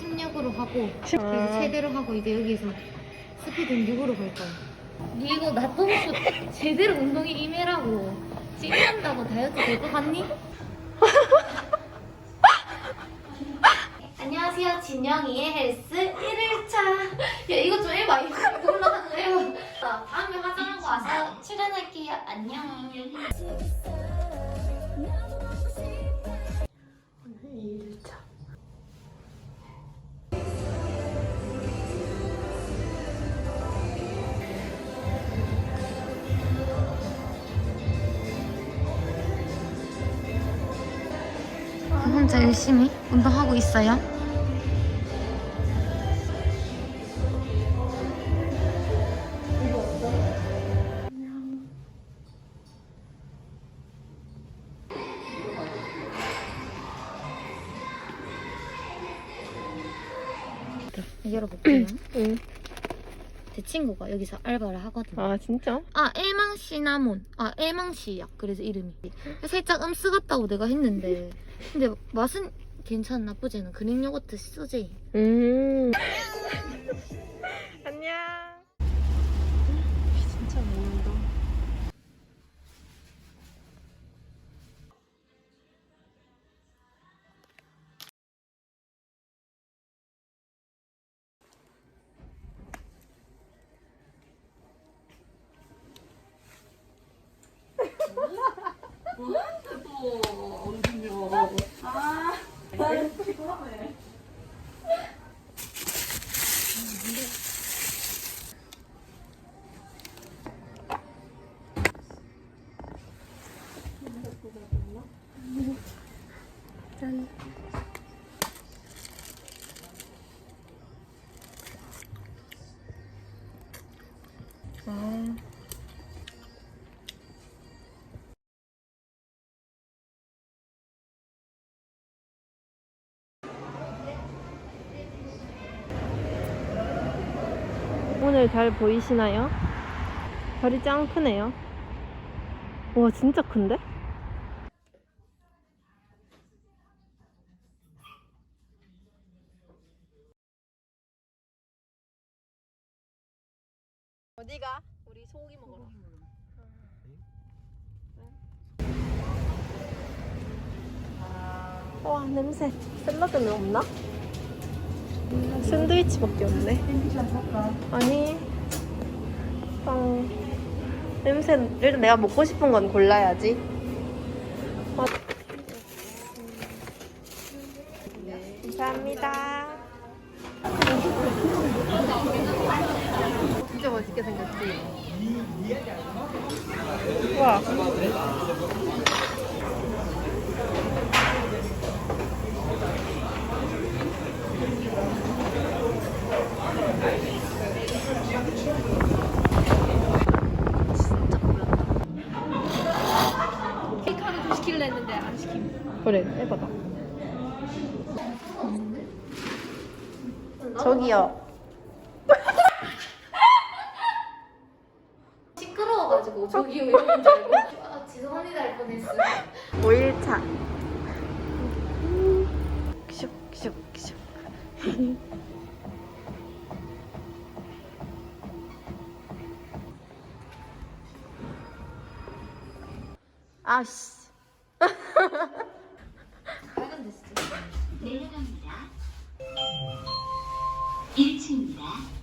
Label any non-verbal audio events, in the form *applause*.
16으로 하고 아. 그래서 최대로 하고 이제 여기서 스피드는 6으로 갈 거야. 니 이거 나또 먹고 제대로 운동에 임해라고. 찌른다고 다이어트 될 것 같니? *laughs* 안녕하세요. 진영이의 헬스 1일 혼자 열심히 운동하고 있어요. 열어볼게요. 응. 제 친구가 여기서 알바를 하거든요. 아, 진짜? 아, 엘망 시나몬. 아, 엘망 시약. 그래서 이름이. 살짝 음스 같다고 내가 했는데. 근데 맛은 괜찮 나쁘지 않은 그릭 요거트 소제이. 음. 짠. 아. 오늘 잘 보이시나요? 별이 짱 크네요. 와, 진짜 큰데? 어디가? 우리 소고기 먹으러. 와 냄새. 샐러드는 없나? 샌드위치밖에 없네. 아니. 빵. 냄새 일단 내가 먹고 싶은 건 골라야지. 아. 감사합니다. 진짜 맛있게 생겼지? 와. 케이크하나 더 시키려 시킴. 그래, 해봐봐. 저기요. *laughs* 시끄러워가지고 저기요 이러는 줄 알고. 아, 죄송합니다 할 뻔했어. 5일차. 슉슉슉. *laughs* 아씨. 빨간 됐어. 내려갑니다. 1층입니다.